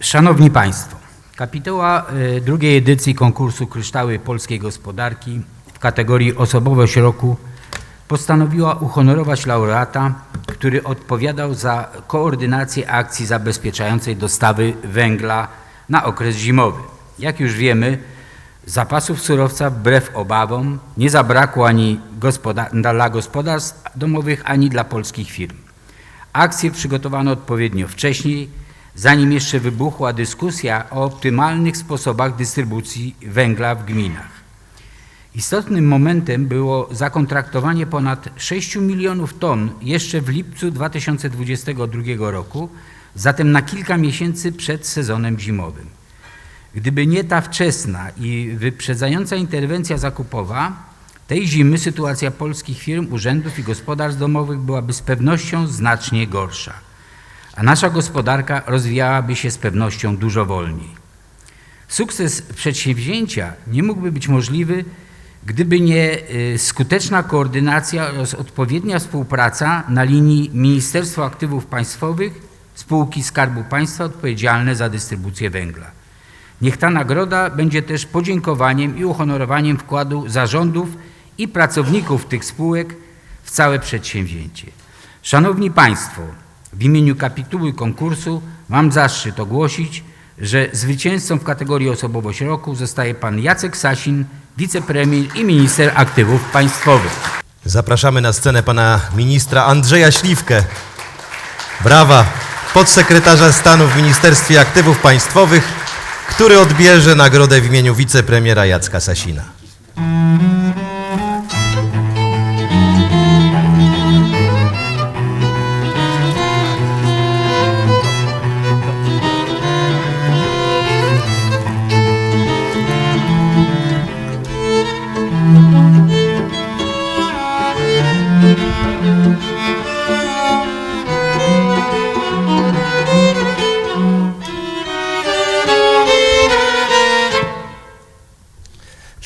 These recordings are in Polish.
Szanowni Państwo, kapituła y, drugiej edycji konkursu Kryształy Polskiej Gospodarki w kategorii Osobowość Roku postanowiła uhonorować laureata, który odpowiadał za koordynację akcji zabezpieczającej dostawy węgla na okres zimowy. Jak już wiemy, zapasów surowca wbrew obawom nie zabrakło ani dla gospodarstw domowych, ani dla polskich firm. Akcję przygotowano odpowiednio wcześniej, zanim jeszcze wybuchła dyskusja o optymalnych sposobach dystrybucji węgla w gminach. Istotnym momentem było zakontraktowanie ponad 6 milionów ton jeszcze w lipcu 2022 roku, zatem na kilka miesięcy przed sezonem zimowym. Gdyby nie ta wczesna i wyprzedzająca interwencja zakupowa, tej zimy sytuacja polskich firm, urzędów i gospodarstw domowych byłaby z pewnością znacznie gorsza, a nasza gospodarka rozwijałaby się z pewnością dużo wolniej. Sukces przedsięwzięcia nie mógłby być możliwy, gdyby nie y, skuteczna koordynacja oraz odpowiednia współpraca na linii Ministerstwa Aktywów Państwowych, spółki Skarbu Państwa odpowiedzialne za dystrybucję węgla. Niech ta nagroda będzie też podziękowaniem i uhonorowaniem wkładu zarządów i pracowników tych spółek w całe przedsięwzięcie. Szanowni Państwo, w imieniu kapituły konkursu mam zaszczyt ogłosić, że zwycięzcą w kategorii Osobowość Roku zostaje pan Jacek Sasin, wicepremier i minister aktywów państwowych. Zapraszamy na scenę pana ministra Andrzeja Śliwkę. Brawa! Podsekretarza stanu w Ministerstwie Aktywów Państwowych, który odbierze nagrodę w imieniu wicepremiera Jacka Sasina.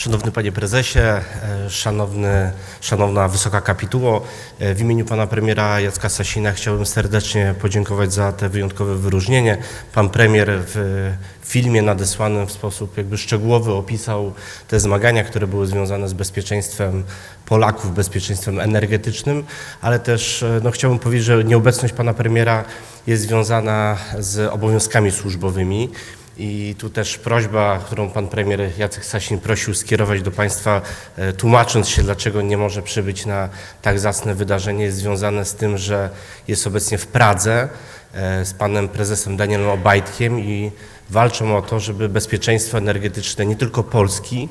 Szanowny Panie Prezesie, e, szanowny, Szanowna Wysoka Kapituło, e, w imieniu Pana Premiera Jacka Sasina chciałbym serdecznie podziękować za te wyjątkowe wyróżnienie. Pan Premier w filmie nadesłanym w sposób jakby szczegółowy opisał te zmagania, które były związane z bezpieczeństwem Polaków, bezpieczeństwem energetycznym, ale też e, no, chciałbym powiedzieć, że nieobecność Pana Premiera jest związana z obowiązkami służbowymi. I tu też prośba, którą pan premier Jacek Sasin prosił skierować do państwa, e, tłumacząc się, dlaczego nie może przybyć na tak zacne wydarzenie, jest związane z tym, że jest obecnie w Pradze e, z panem prezesem Danielem Obajtkiem i walczą o to, żeby bezpieczeństwo energetyczne nie tylko Polski,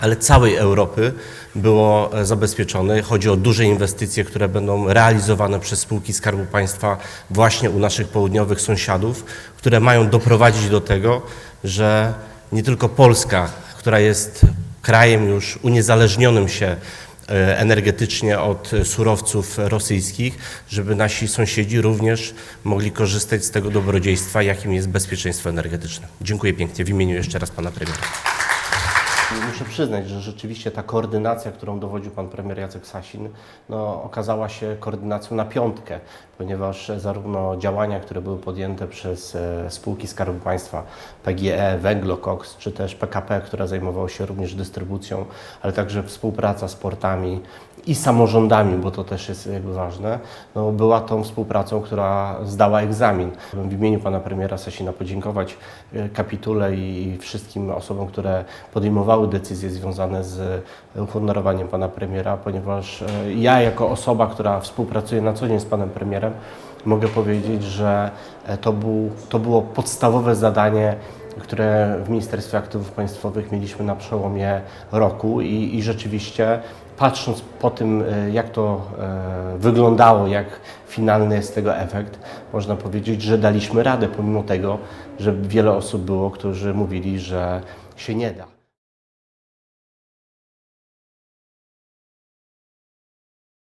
ale całej Europy było e, zabezpieczone. Chodzi o duże inwestycje, które będą realizowane przez spółki Skarbu Państwa właśnie u naszych południowych sąsiadów, które mają doprowadzić do tego, że nie tylko Polska, która jest krajem już uniezależnionym się e, energetycznie od surowców rosyjskich, żeby nasi sąsiedzi również mogli korzystać z tego dobrodziejstwa, jakim jest bezpieczeństwo energetyczne. Dziękuję pięknie w imieniu jeszcze raz pana premiera. Muszę przyznać, że rzeczywiście ta koordynacja, którą dowodził pan premier Jacek Sasin, no, okazała się koordynacją na piątkę, ponieważ zarówno działania, które były podjęte przez e, spółki Skarbu Państwa, PGE, Węglokoks, czy też PKP, która zajmowała się również dystrybucją, ale także współpraca z portami i samorządami, bo to też jest jakby ważne, no, była tą współpracą, która zdała egzamin. Chciałbym w imieniu pana premiera Sasina podziękować e, kapitule i wszystkim osobom, które podejmowały decyzje związane z uhonorowaniem pana premiera, ponieważ e, ja jako osoba, która współpracuje na co dzień z panem premierem, mogę powiedzieć, że e, to, był, to było podstawowe zadanie które w Ministerstwie Aktywów Państwowych mieliśmy na przełomie roku i, i rzeczywiście patrząc po tym, e, jak to e, wyglądało, jak finalny jest tego efekt, można powiedzieć, że daliśmy radę, pomimo tego, że wiele osób było, którzy mówili, że się nie da.